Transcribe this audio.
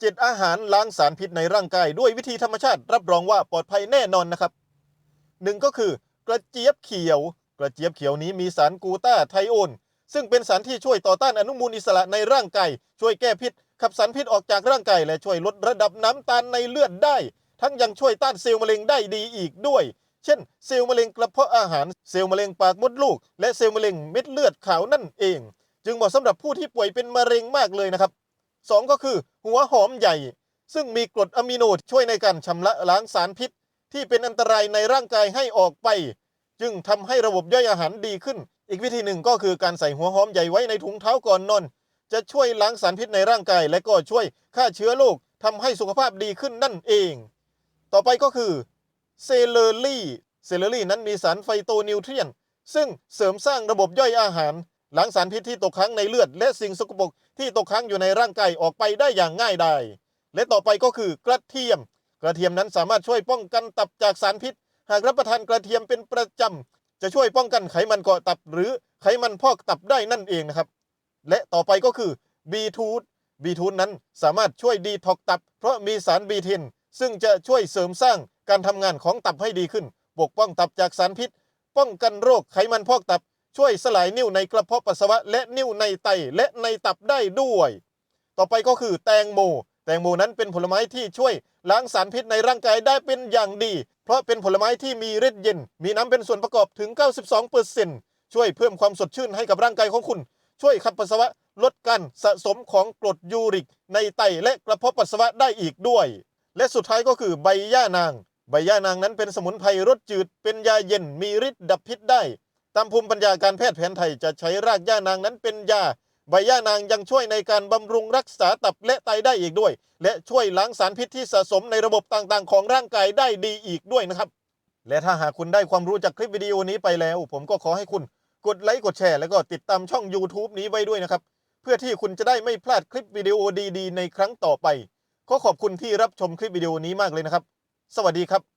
เจ็ดอาหารล้างสารพิษในร่างกายด้วยวิธีธรรมชาติรับรองว่าปลอดภัยแน่นอนนะครับหนึ่งก็คือกระเจี๊ยบเขียว กระเจี๊ยบเขียวนี้มีสารกูต้าไทโอนซึ่งเป็นสารที่ช่วยต่อต้านอนุมูลอิสระในร่างกายช่วยแก้พิษ ขับสารพิษออกจากร่างกายและช่วยลดระดับน้ำตาลในเลือดได้ ทั้งยังช่วยต้านเซลล์มะเร็งได้ดีอีกด้วย เช่น เซลล์มะเร็งกระเพาะอาหารเซลล์มะเร็งปากมดลูก และเซลล์มะเร็งเม็ดเลือดขาวนั่นเอง จึงเหมาะสำหรับผู้ที่ป่วยเป็นมะเร็งมากเลยนะครับ สองก็คือ หัวหอมใหญ่ ซึ่งมีกรดอะมิโนช่วยในการชำระล้างสารพิษ ที่เป็นอันตรายในร่างกายให้ออกไป จึงทำให้ระบบย่อยอาหารดีขึ้น อีกวิธีหนึ่งก็คือการใส่หัวหอมใหญ่ไว้ในถุงเท้าก่อนนอนจะช่วยล้างสารพิษในร่างกาย และก็ช่วยฆ่าเชื้อโรคทำให้สุขภาพดีขึ้นนั่นเอง ต่อไปก็คือเซเลอรี่เซเลอรี่นั้นมีสารไฟโตนิวเทรียน ซึ่งเสริมสร้างระบบย่อยอาหาร หล้างสารพิษที่ตกค้างในเลือด และสิ่งสกปรกที่ตกค้างอยู่ในร่างกายออกไปได้อย่างง่ายดายและต่อไปก็คือกระเทียม กระเทียมนั้นสามารถช่วยป้องกันตับจากสารพิษ หากรับประทานกระเทียมเป็นประจำจะช่วยป้องกันไขมันเกาะตับ หรือไขมันพอกตับได้นั่นเองนะครับ และต่อไปก็คือบีทูธบีทูธนั้นสามารถช่วยดีท็อกตับ เพราะมีสารบีเทนซึ่งจะช่วยเสริมสร้างการทำงานของตับให้ดีขึ้น ปกป้องตับจากสารพิษ ป้องกันโรคไขมันพอกตับ ช่วยสลายนิ่วในกระเพาะปัสสาวะ และนิ่วในไตและในตับได้ด้วย ต่อไปก็คือแตงโม แตงโมนั้นเป็นผลไม้ที่ช่วยล้างสารพิษในร่างกายได้เป็นอย่างดี เพราะเป็นผลไม้ที่มีฤทธิ์เย็น มีน้ำเป็นส่วนประกอบถึง 92%ช่วยเพิ่มความสดชื่นให้กับร่างกายของคุณ ช่วยขับปัสสาวะลดการสะสมของกรดยูริก ในไตและกระเพาะปัสสาวะได้อีกด้วย และสุดท้ายก็คือใบย่านาง ใบย่านางนั้นเป็นสมุนไพรรสจืดเป็นยาเย็นมีฤทธิ์ดับพิษได้ ตามภูมิปัญญาการแพทย์แผนไทยจะใช้รากย่านางนั้นเป็นยา ใบย่านางยังช่วยในการบำรุงรักษาตับและไตได้อีกด้วย และช่วยล้างสารพิษที่สะสมในระบบต่างๆ ของร่างกายได้ดีอีกด้วยนะครับ และถ้าหากคุณได้ความรู้จากคลิปวิดีโอนี้ไปแล้ว ผมก็ขอให้คุณกดไลค์กดแชร์ แล้วก็ติดตามช่อง YouTube นี้ไว้ด้วยนะครับ เพื่อที่คุณจะได้ไม่พลาดคลิปวิดีโอดีๆ ในครั้งต่อไปขอขอบคุณที่รับชมคลิปวิดีโอนี้มากเลยนะครับ สวัสดีครับ